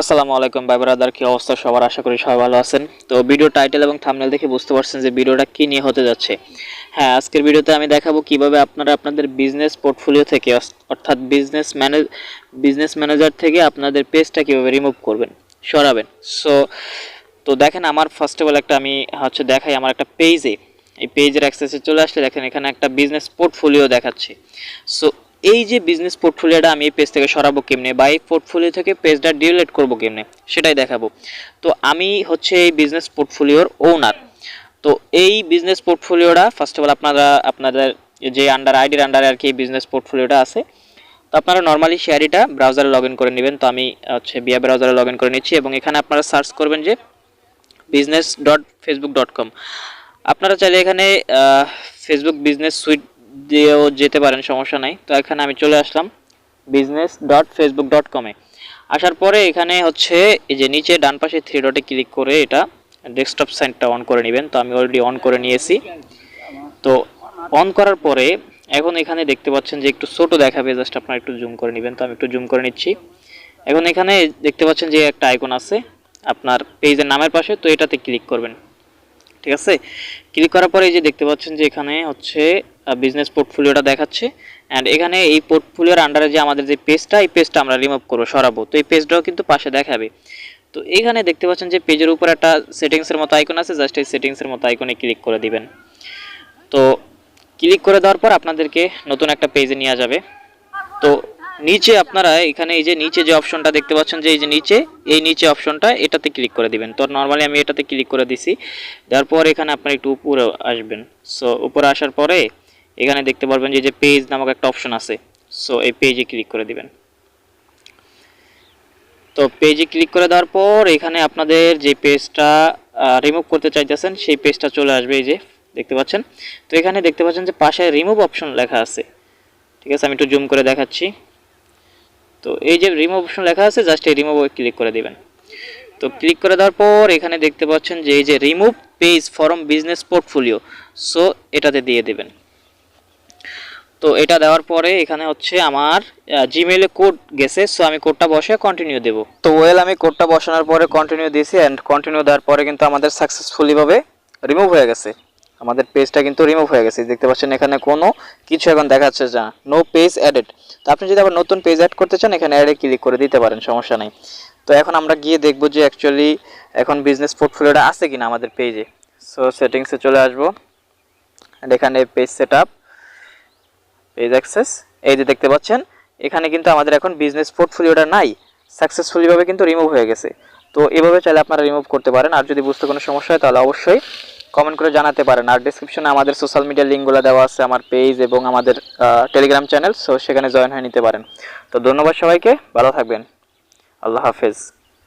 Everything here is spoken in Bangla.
আসসালামু আলাইকুম, ভাই ব্রাদার, কি অবস্থা? সবার আশা করি সবাই ভালো আছেন। তো ভিডিও টাইটেল এবং থাম্বনেল দেখে বুঝতে পারছেন যে ভিডিওটা কি নিয়ে হতে যাচ্ছে। হ্যাঁ আজকের ভিডিওতে আমি দেখাবো কীভাবে আপনারা আপনাদের বিজনেস পোর্টফোলিও থেকে, অর্থাৎ বিজনেস ম্যানেজ বিজনেস ম্যানেজার থেকে আপনাদের পেজটা কীভাবে রিমুভ করবেন, সরাবেন। সো তো দেখেন আমার ফার্স্ট অফ অল একটা আমি হচ্ছে দেখাই আমার একটা পেজে এই পেজের অ্যাক্সেসে চলে আসলে দেখেন এখানে একটা বিজনেস পোর্টফোলিও দেখাচ্ছে। সো এই যে বিজনেস পোর্টফোলিওটা আমি এই পেজ থেকে সরাবো কেমনে বা এই পোর্টফোলিও থেকে পেজটা ডিলিট করব কেমনে, সেটাই দেখাবো। তো আমি হচ্ছে এই বিজনেস পোর্টফোলিওর ওনার তো এই বিজনেস পোর্টফোলিওটা ফার্স্ট অফ অল আপনারা, আপনাদের যে আন্ডার আইডির আন্ডারে আর কি এই বিজনেস পোর্টফোলিওটা আছে, তো আপনারা নর্মালি শেয়ারিটা ব্রাউজারে লগ করে নেবেন। তো আমি হচ্ছে বিয়া ব্রাউজারে লগ করে নিচ্ছি এবং এখানে আপনারা সার্চ করবেন যে business dot Facebook dot com আপনারা চাইলে এখানে ফেসবুক বিজনেস সুইট দিয়েও যেতে পারেন, সমস্যা নাই। তো এখানে আমি চলে আসলাম বিজনেস ডট ফেসবুক ডট কমে আসার পরে এখানে হচ্ছে এই যে নিচে ডান পাশে থ্রি ডটে ক্লিক করে এটা ডেস্কটপ সাইনটা অন করে নেবেন। তো আমি অলরেডি অন করে নিয়েছি। তো অন করার পরে এখন এখানে দেখতে পাচ্ছেন যে একটু ছোট দেখাবে জাস্ট আপনারা একটু জুম করে নেবেন। তো আমি একটু জুম করে নিচ্ছি। এখন এখানে দেখতে পাচ্ছেন যে একটা আইকন আছে, আপনার পেজের নামের পাশে। তো এটাতে ক্লিক করবেন। ঠিক আছে? ক্লিক করার পরে এই যে দেখতে পাচ্ছেন যে এখানে হচ্ছে বিজনেস পোর্টফোলিওটা দেখাচ্ছে। অ্যান্ড এখানে এই পোর্টফোলিওর আন্ডারে যে আমাদের যে পেজটা এই পেজটা আমরা রিমুভ করব, সরাবো। তো এই পেজটাও কিন্তু পাশে দেখাবে। তো এখানে দেখতে পাচ্ছেন যে পেজের উপর একটা সেটিংসের মতো আইকন আছে জাস্ট এই সেটিংসের মতো আইকনে ক্লিক করে দিবেন। তো ক্লিক করে দেওয়ার পর আপনাদেরকে নতুন একটা পেজে নিয়ে যাবে। তো নিচে আপনারা এখানে এই যে নিচে যে অপশনটা দেখতে পাচ্ছেন যে এই যে নিচে, এই নিচে অপশনটা এটাতে ক্লিক করে দিবেন। তো নর্মালি আমি এটাতে ক্লিক করে দিছি। দেওয়ার পর এখানে আপনার একটু উপরে আসবেন। সো উপরে আসার পরে এখানে দেখতে পারবেন যে যে পেজ নামক একটা অপশন আছে। সো এই পেজে ক্লিক করে দিবেন। তো পেজে ক্লিক করে দেওয়ার পর এখানে আপনাদের যে পেজটা রিমুভ করতে চাইতেছেন, সেই পেজটা চলে আসবে এই যে, দেখতে পাচ্ছেন? তো এখানে দেখতে পাচ্ছেন যে পাশে রিমুভ অপশন লেখা আছে। ঠিক আছে, আমি একটু জুম করে দেখাচ্ছি। তো এই যে রিমুভ অপশন লেখা আছে জাস্ট এই রিমুভ ক্লিক করে দিবেন। তো ক্লিক করে দেওয়ার পর এখানে দেখতে পাচ্ছেন যে এই যে remove page from business portfolio so এটাতে দিয়ে দেবেন। তো এটা দেওয়ার পরে এখানে হচ্ছে আমার জিমেইলে কোড গেছে সো আমি কোডটা বসে কন্টিনিউ দেব। তো ওয়েল আমি কোডটা বসানোর পরে কন্টিনিউ দিয়েছি অ্যান্ড কন্টিনিউ দেওয়ার পরে কিন্তু আমাদের সাকসেসফুলিভাবে রিমুভ হয়ে গেছে। আমাদের পেজটা কিন্তু রিমুভ হয়ে গেছে। দেখতে পাচ্ছেন এখানে কোনো কিছু এখন দেখাচ্ছে যা। নো পেজ অ্যাডেড তো আপনি যদি আবার নতুন পেজ অ্যাড করতে চান, এখানে অ্যাডে ক্লিক করে দিতে পারেন, সমস্যা নেই। তো এখন আমরা গিয়ে দেখব যে অ্যাকচুয়ালি এখন বিজনেস পোর্টফোলিওটা আছে কিনা আমাদের পেজে সো সেটিংসে চলে আসব। এখানে page set up page access এই যে দেখতে পাচ্ছেন, এখানে কিন্তু আমাদের এখন বিজনেস পোর্টফোলিওটা নাই সাকসেসফুলিভাবে কিন্তু রিমুভ হয়ে গেছে। তো এভাবে চাইলে আপনারা রিমুভ করতে পারেন। আর যদি বুঝতে কোনো সমস্যা হয়, তাহলে অবশ্যই কমেন্ট করে জানাতে পারেন। আর ডিসক্রিপশনে আমাদের সোশ্যাল মিডিয়া লিঙ্কগুলো দেওয়া আছে, আমার পেজ এবং আমাদের টেলিগ্রাম চ্যানেল সো সেখানে জয়েন হয়ে নিতে পারেন। তো ধন্যবাদ সবাইকে, ভালো থাকবেন। আল্লাহ হাফেজ।